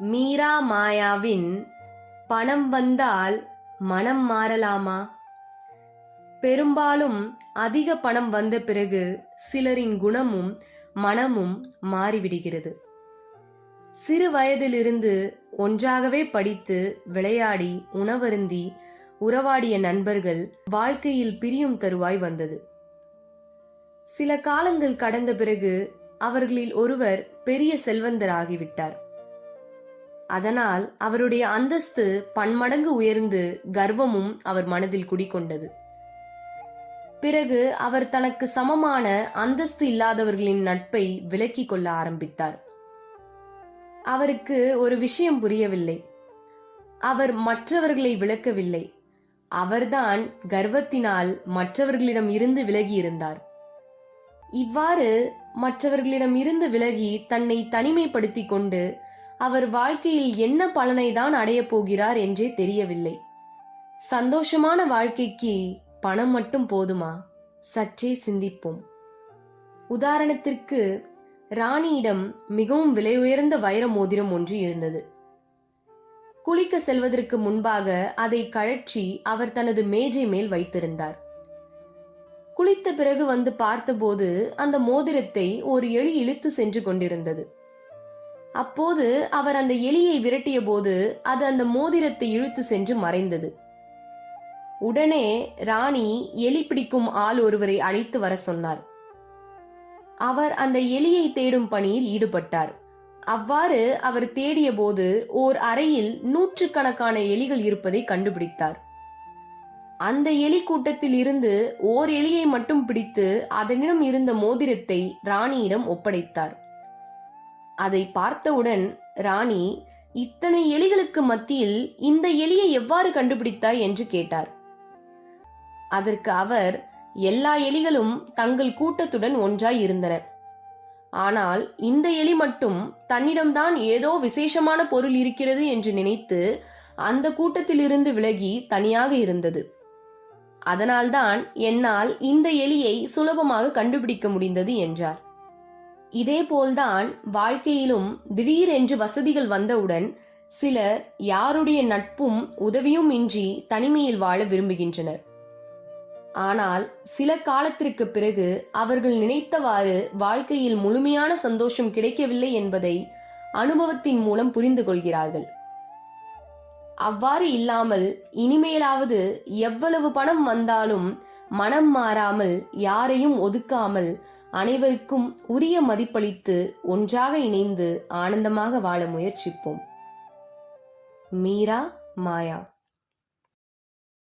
மீரா மாயாவின் பணம் வந்தால் மனம் மாறலாமா? பெரும்பாலும் அதிக பணம் வந்த பிறகு சிலரின் குணமும் மனமும் மாறிவிடுகிறது. சிறு வயதிலிருந்து ஒன்றாகவே படித்து விளையாடி உணவருந்தி உறவாடிய நண்பர்கள் வாழ்க்கையில் பிரியும் தருவாய் வந்தது. சில காலங்கள் கடந்த பிறகு அவர்களில் ஒருவர் பெரிய செல்வந்தராகிவிட்டார். அதனால் அவருடைய அந்தஸ்து பன்மடங்கு உயர்ந்து கர்வமும் அவர் மனதில் குடிக்கொண்டது பிறகு அவர் தனக்கு சமமான அந்தஸ்து இல்லாதவர்களின் நட்பை விலக்கிக் கொள்ள ஆரம்பித்தார். அவருக்கு ஒரு விஷயம் புரியவில்லை. அவர் மற்றவர்களை விளக்கவில்லை. அவர்தான் கர்வத்தினால் மற்றவர்களிடம் இருந்து விலகி இருந்தார். இவ்வாறு மற்றவர்களிடம் இருந்து விலகி தன்னை தனிமைப்படுத்திக் கொண்டு அவர் வாழ்க்கையில் என்ன பலனை தான் அடையப் போகிறார் என்றே தெரியவில்லை. சந்தோஷமான வாழ்க்கைக்கு பணம் மட்டும் போதுமா? சற்றே சிந்திப்போம். உதாரணத்திற்கு ராணியிடம் மிகவும் விலை உயர்ந்த வைர மோதிரம் ஒன்று இருந்தது. குளிக்க செல்வதற்கு முன்பாக அதை கழற்றி அவர் தனது மேஜை மேல் வைத்திருந்தார். குளித்த பிறகு வந்து பார்த்தபோது அந்த மோதிரத்தை ஒரு எலி இழுத்து சென்று கொண்டிருந்தது. அப்போது அவர் அந்த எலியை விரட்டிய போது அது அந்த மோதிரத்தை இழுத்து சென்று மறைந்தது. உடனே ராணி எலி பிடிக்கும் ஆள் ஒருவரை அழைத்து வர சொன்னார். அவர் அந்த எலியை தேடும் பணியில் ஈடுபட்டார். அவ்வாறு அவர் தேடிய போது ஓர் அறையில் நூற்றுக்கணக்கான எலிகள் இருப்பதை கண்டுபிடித்தார். அந்த எலி கூட்டத்தில் இருந்து ஓர் எலியை மட்டும் பிடித்து அதனிடம் இருந்த மோதிரத்தை ராணியிடம் ஒப்படைத்தார். அதை பார்த்தவுடன் ராணி இத்தனை எலிகளுக்கு மத்தியில் இந்த எலியை எவ்வாறு கண்டுபிடித்தாய் என்று கேட்டார். அதற்கு அவர் எல்லா எலிகளும் தங்கள் கூட்டத்துடன் ஒன்றாய் இருந்தன. ஆனால் இந்த எலி மட்டும் தன்னிடம்தான் ஏதோ விசேஷமான பொருள் இருக்கிறது என்று நினைத்து அந்த கூட்டத்திலிருந்து விலகி தனியாக இருந்தது. அதனால்தான் என்னால் இந்த எலியை சுலபமாக கண்டுபிடிக்க முடிந்தது என்றார். இதேபோல்தான் வாழ்க்கையிலும் திடீரென்று வசதிகள் வந்தவுடன் சிலர் யாருடைய நட்பும் உதவியும் இன்றி தனிமையில் வாழ விரும்புகின்றனர். ஆனால் சில காலத்திற்கு பிறகு அவர்கள் நினைத்தவாறு வாழ்க்கையில் முழுமையான சந்தோஷம் கிடைக்கவில்லை என்பதை அனுபவத்தின் மூலம் புரிந்து கொள்கிறார்கள். அவ்வாறு இல்லாமல் இனிமேலாவது எவ்வளவு பணம் வந்தாலும் மனம் மாறாமல் யாரையும் ஒதுக்காமல் அனைவருக்கும் உரிய மதிப்பளித்து ஒன்றாக இணைந்து ஆனந்தமாக வாழ முயற்சிப்போம். மீரா மாயா.